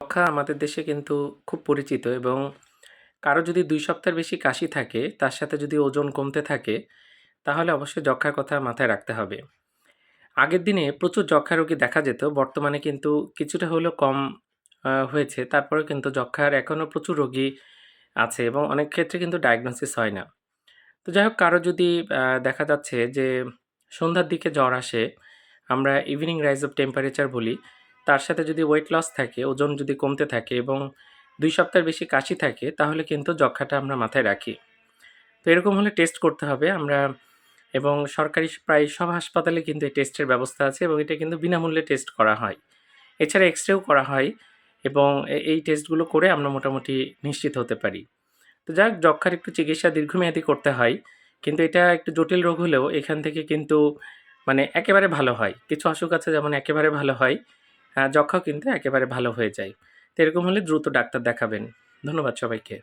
যক্ষা আমাদের দেশে কিন্তু খুব পরিচিত এবং কারও যদি দুই সপ্তাহের বেশি কাশি থাকে, তার সাথে যদি ওজন কমতে থাকে, তাহলে অবশ্যই যক্ষার কথা মাথায় রাখতে হবে। আগের দিনে প্রচুর যক্ষা রোগী দেখা যেত, বর্তমানে কিন্তু কিছুটা হলেও কম হয়েছে। তারপরেও কিন্তু যক্ষার এখনও প্রচুর রোগী আছে এবং অনেক ক্ষেত্রে কিন্তু ডায়াগনোসিস হয় না। তো যাই হোক, কারও যদি দেখা যাচ্ছে যে সন্ধ্যার দিকে জ্বর আসে, আমরা ইভিনিং রাইজ অফ টেম্পারেচার বলি তার সাথে যদি ওয়েট লস থাকে, ওজন যদি কমতে থাকে এবং দুই সপ্তাহের বেশি কাশি থাকে, তাহলে কিন্তু যক্ষাটা আমরা মাথায় রাখি। তো এরকম হলে টেস্ট করতে হবে আমরা এবং সরকারি প্রায় সব হাসপাতালে কিন্তু এই টেস্টের ব্যবস্থা আছে এবং এটা কিন্তু বিনামূল্যে টেস্ট করা হয়। এছাড়া এক্স রেও করা হয় এবং এই টেস্টগুলো করে আমরা মোটামুটি নিশ্চিত হতে পারি। তো যাক, যক্ষার একটু চিকিৎসা দীর্ঘমেয়াদী করতে হয়, কিন্তু এটা একটু জটিল রোগ হলেও এখান থেকে কিন্তু মানে একেবারে ভালো হয়। কিছু অসুখ আছে যেমন একেবারে ভালো হয় যক্ষাও কিন্তু একেবারে ভালো হয়ে যায়। তো এরকম হলে দ্রুত ডাক্তার দেখাবেন। ধন্যবাদ সবাইকে।